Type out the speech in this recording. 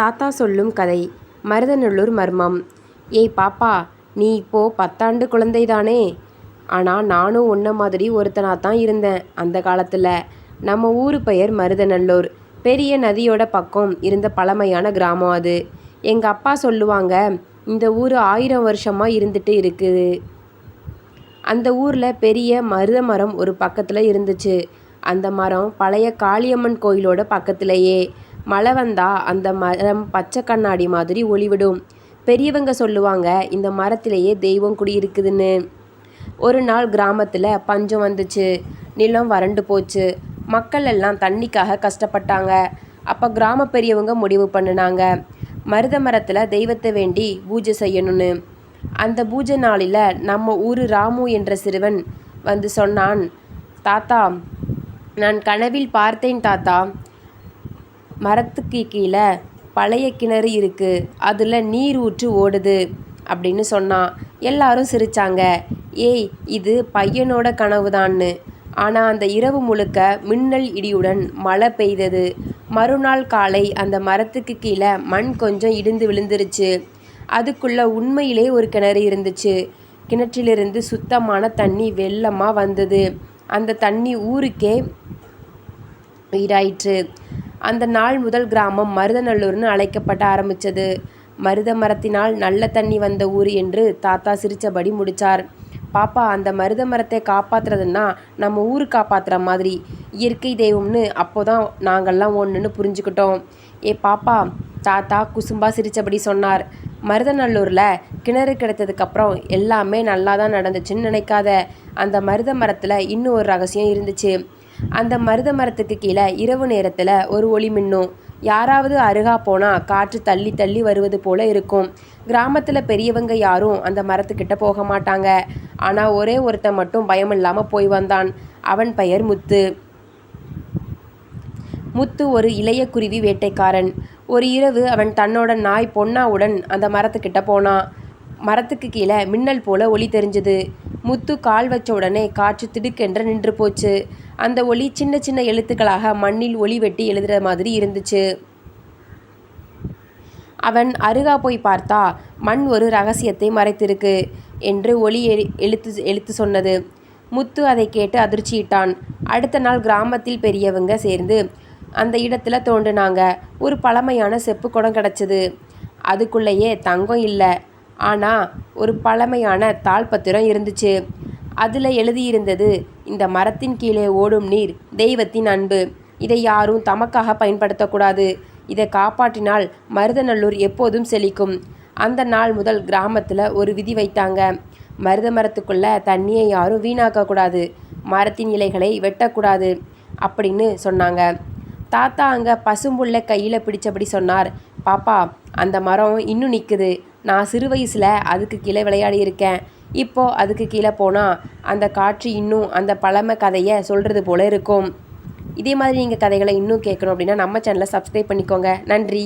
தாத்தா சொல்லும் கதை மருதநல்லூர் மர்மம். ஏய் பாப்பா நீ இப்போ பத்தாண்டு குழந்தைதானே? ஆனால் நானும் உன்ன மாதிரி ஒருத்தனாக தான் இருந்தேன் அந்த காலத்தில். நம்ம ஊர் பெயர் மருதநல்லூர். பெரிய நதியோட பக்கம் இருந்த பழமையான கிராமம் அது. எங்கள் அப்பா சொல்லுவாங்க இந்த ஊர் ஆயிரம் வருஷமாக இருந்துட்டு இருக்குது. அந்த ஊரில் பெரிய மருத மரம் ஒரு பக்கத்தில் இருந்துச்சு. அந்த மரம் பழைய காளியம்மன் கோயிலோட பக்கத்திலேயே. மழை வந்தா அந்த மரம் பச்சை கண்ணாடி மாதிரி ஒளிவிடும். பெரியவங்க சொல்லுவாங்க இந்த மரத்திலேயே தெய்வம் குடியிருக்குதுன்னு ஒரு நாள் கிராமத்தில் பஞ்சம் வந்துச்சு. நிலம் வறண்டு போச்சு. மக்கள் எல்லாம் தண்ணிக்காக கஷ்டப்பட்டாங்க. அப்போ கிராம பெரியவங்க முடிவு பண்ணினாங்க மருத மரத்தில் தெய்வத்தை வேண்டி பூஜை செய்யணும்னு. அந்த பூஜை நாளில் நம்ம ஊர் ராமு என்ற சிறுவன் வந்து சொன்னான் தாத்தா நான் கனவில் பார்த்தேன் தாத்தா. மரத்துக்கு கீழே பழைய கிணறு இருக்கு. அதில் நீர் ஊற்று ஓடுது அப்படின்னு சொன்னான் எல்லாரும் சிரிச்சாங்க. ஏய் இது பையனோட கனவுதான்னு. ஆனால் அந்த இரவு முழுக்க மின்னல் இடியுடன் மழை பெய்தது. மறுநாள் காலை அந்த மரத்துக்கு கீழே மண் கொஞ்சம் இடிந்து விழுந்துருச்சு. அதுக்குள்ளே உண்மையிலே ஒரு கிணறு இருந்துச்சு. கிணற்றிலிருந்து சுத்தமான தண்ணி வெள்ளமாக வந்தது. அந்த தண்ணி ஊருக்கே உயிராயிற்று அந்த நாள் முதல் கிராமம் மருதநல்லூர்னு அழைக்கப்பட ஆரம்பித்தது மருத மரத்தினால் நல்ல தண்ணி வந்த ஊர் என்று தாத்தா சிரித்தபடி முடிச்சார். பாப்பா அந்த மருத மரத்தை காப்பாத்துறதுன்னா நம்ம ஊர் காப்பாற்றுற மாதிரி இயற்கை தெய்வம்னு அப்போதான் நாங்கள்லாம் ஒன்றுன்னு புரிஞ்சுக்கிட்டோம். ஏ பாப்பா தாத்தா குசும்பா சிரித்தபடி சொன்னார். மருதநல்லூரில் கிணறு கிடைத்ததுக்கப்புறம் எல்லாமே நல்லா தான் நடந்துச்சுன்னு நினைக்காத அந்த மருத மரத்தில் இன்னும் ஒரு ரகசியம் இருந்துச்சு. அந்த மருத மரத்துக்கு கீழே இரவு நேரத்தில் ஒரு ஒளி மின்னும். யாராவது அருகா போனால் காற்று தள்ளி தள்ளி வருவது போல இருக்கும். கிராமத்தில் பெரியவங்க யாரும் அந்த மரத்துக்கிட்ட போக மாட்டாங்க. ஆனால் ஒரே ஒருத்தன் மட்டும் பயமில்லாமல் போய் வந்தான். அவன் பெயர் முத்து. முத்து ஒரு இளைய குருவி வேட்டைக்காரன். ஒரு இரவு அவன் தன்னோட நாய் பொன்னாவுடன் அந்த மரத்துக்கிட்ட போனான் மரத்துக்கு கீழே மின்னல் போல ஒளி தெரிஞ்சது. முத்து கால் வச்ச உடனே காற்று திடுக்கென்று நின்று போச்சு. அந்த ஒளி சின்ன சின்ன எழுத்துக்களாக மண்ணில் ஒளி வெட்டி எழுதுகிற மாதிரி இருந்துச்சு. அவன் அருகா போய் பார்த்தா மண் ஒரு ரகசியத்தை மறைத்திருக்கு என்று ஒளி எழுத்து எழுத்து சொன்னது. முத்து அதை கேட்டு அதிர்ச்சியிட்டான். அடுத்த நாள் கிராமத்தில் பெரியவங்க சேர்ந்து அந்த இடத்துல தோண்டினாங்க ஒரு பழமையான செப்பு குடம் கிடச்சிது. அதுக்குள்ளேயே தங்கம் இல்லை. ஆனால் ஒரு பழமையான தாழ்பத்திரம் இருந்துச்சு. அதில் எழுதியிருந்தது இந்த மரத்தின் கீழே ஓடும் நீர் தெய்வத்தின் அன்பு. இதை யாரும் தமக்காக பயன்படுத்தக்கூடாது. இதை காப்பாற்றினால் மருதநல்லூர் எப்போதும் செழிக்கும் அந்த நாள் முதல் கிராமத்தில் ஒரு விதி வைத்தாங்க. மருத மரத்துக்குள்ள தண்ணியை யாரும் வீணாக்கக்கூடாது. மரத்தின் இலைகளை வெட்டக்கூடாது அப்படின்னு சொன்னாங்க. தாத்தா அங்கே பசும்புள்ள கையில் பிடிச்சபடி சொன்னார். பாப்பா அந்த மரம் இன்னும் நிற்குது நான் சிறு வயசில் அதுக்கு கீழே விளையாடி இருக்கேன். இப்போ அதுக்கு கீழே போனால் அந்த காற்று இன்னும் அந்த பழமை கதையை சொல்கிறது போல இருக்கும். இதே மாதிரி நீங்கள் கதைகளை இன்னும் கேட்கணும் அப்படின்னா நம்ம சேனலை சப்ஸ்கிரைப் பண்ணிக்கோங்க. நன்றி.